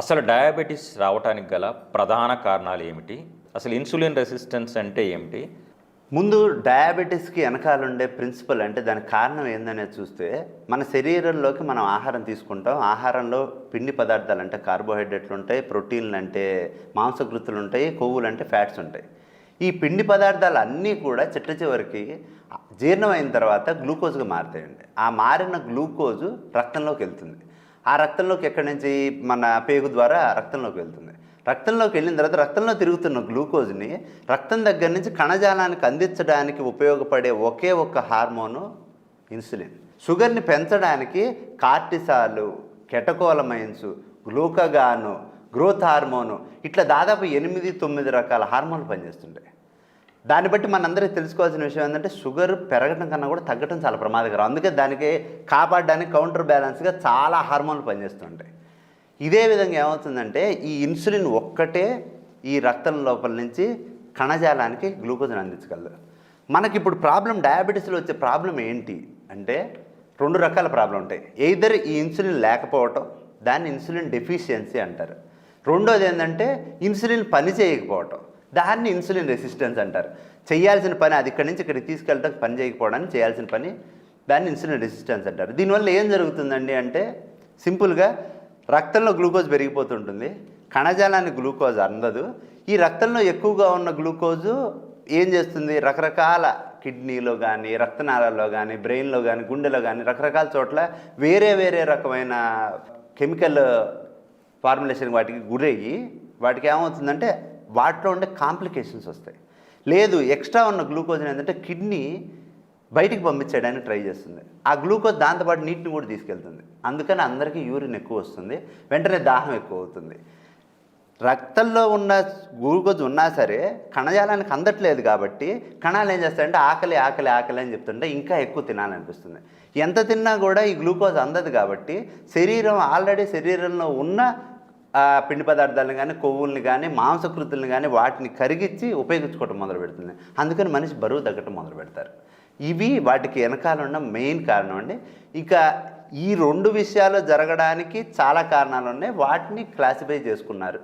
అసలు డయాబెటీస్ రావడానికి గల ప్రధాన కారణాలు ఏమిటి? అసలు ఇన్సులిన్ రెసిస్టెన్స్ అంటే ఏమిటి? ముందు డయాబెటీస్కి వెనకాల ఉండే ప్రిన్సిపల్ అంటే దానికి కారణం ఏందనేది చూస్తే మన శరీరంలోకి మనం ఆహారం తీసుకుంటాం. ఆహారంలో పిండి పదార్థాలు అంటే కార్బోహైడ్రేట్లు ఉంటాయి ప్రోటీన్లు అంటే మాంసకృతులు ఉంటాయి కొవ్వులు అంటే ఫ్యాట్స్ ఉంటాయి ఈ పిండి పదార్థాలు అన్నీ కూడా చిట్ట చివరికి జీర్ణమైన తర్వాత గ్లూకోజ్గా మారుతాయండి. ఆ మారిన గ్లూకోజు రక్తంలోకి వెళ్తుంది. ఆ రక్తంలోకి ఎక్కడి నుంచి? మన పేగు ద్వారా రక్తంలోకి వెళ్తుంది. రక్తంలోకి వెళ్ళిన తర్వాత రక్తంలో తిరుగుతున్న గ్లూకోజ్ని రక్తం దగ్గర నుంచి కణజాలానికి అందించడానికి ఉపయోగపడే ఒకే ఒక్క హార్మోను ఇన్సులిన్. షుగర్ని పెంచడానికి కార్టిసాలు కెటకోలమైన్స్ గ్లూకగాను గ్రోత్ హార్మోను ఇట్లా దాదాపు ఎనిమిది తొమ్మిది రకాల హార్మోన్లు పనిచేస్తుంటాయి. దాన్ని బట్టి మనందరికీ తెలుసుకోవాల్సిన విషయం ఏంటంటే షుగర్ పెరగడం కన్నా కూడా తగ్గడం చాలా ప్రమాదకరం. అందుకే దానికి కాపాడడానికి కౌంటర్ బ్యాలెన్స్గా చాలా హార్మోన్లు పనిచేస్తుంటాయి. ఇదే విధంగా ఏమవుతుందంటే ఈ ఇన్సులిన్ ఒక్కటే ఈ రక్తం లోపల నుంచి కణజాలానికి గ్లూకోజ్ని అందించగలదు. మనకి ఇప్పుడు ప్రాబ్లం డయాబెటీస్లో వచ్చే ప్రాబ్లం ఏంటి అంటే రెండు రకాల ప్రాబ్లం ఉంటాయి. ఎయిదర్ ఈ ఇన్సులిన్ లేకపోవటం దాన్ని ఇన్సులిన్ డెఫిషియన్సీ అంటారు. రెండోది ఏంటంటే ఇన్సులిన్ పని చేయకపోవటం. దాన్ని ఇన్సులిన్ రెసిస్టెన్స్ అంటారు. చేయాల్సిన పని అది ఇక్కడి నుంచి ఇక్కడికి తీసుకెళ్ళడానికి పని చేయకపోవడానికి చేయాల్సిన పని దాన్ని ఇన్సులిన్ రెసిస్టెన్స్ అంటారు. దీనివల్ల ఏం జరుగుతుందండి అంటే సింపుల్గా రక్తంలో గ్లూకోజ్ పెరిగిపోతుంటుంది. కణజాలానికి గ్లూకోజ్ అందదు. ఈ రక్తంలో ఎక్కువగా ఉన్న గ్లూకోజు ఏం చేస్తుంది? రకరకాల కిడ్నీలో కానీ రక్తనాళాల్లో కానీ బ్రెయిన్లో కానీ గుండెలో కానీ రకరకాల చోట్ల వేరే వేరే రకమైన కెమికల్ ఫార్ములేషన్ వాటికి గురయ్యి వాటికి ఏమవుతుందంటే వాటిలో ఉండే కాంప్లికేషన్స్ వస్తాయి. లేదు ఎక్స్ట్రా ఉన్న గ్లూకోజ్ ఏంటంటే కిడ్నీ బయటికి పంపించేయడానికి ట్రై చేస్తుంది. ఆ గ్లూకోజ్ దాంతోపాటు నీటిని కూడా తీసుకెళ్తుంది. అందుకని అందరికీ యూరిన్ ఎక్కువ వస్తుంది. వెంటనే దాహం ఎక్కువ అవుతుంది. రక్తంలో ఉన్న గ్లూకోజ్ ఉన్నా సరే కణజాలానికి అందట్లేదు కాబట్టి కణాలు ఏం చేస్తాయంటే ఆకలి ఆకలి ఆకలి అని చెప్తుంటే ఇంకా ఎక్కువ తినాలనిపిస్తుంది. ఎంత తిన్నా కూడా ఈ గ్లూకోజ్ అందదు కాబట్టి శరీరం ఆల్రెడీ శరీరంలో ఉన్న పిండి పదార్థాలను కానీ కొవ్వుల్ని కానీ మాంసకృతుల్ని కానీ వాటిని కరిగించి ఉపయోగించుకోవటం మొదలు పెడుతుంది. అందుకని మనిషి బరువు తగ్గటం మొదలు పెడతారు. ఇవి వాటికి వెనకాల ఉన్న మెయిన్ కారణం అండి. ఇక ఈ రెండు విషయాలు జరగడానికి చాలా కారణాలు ఉన్నాయి. వాటిని క్లాసిఫై చేసుకున్నారు.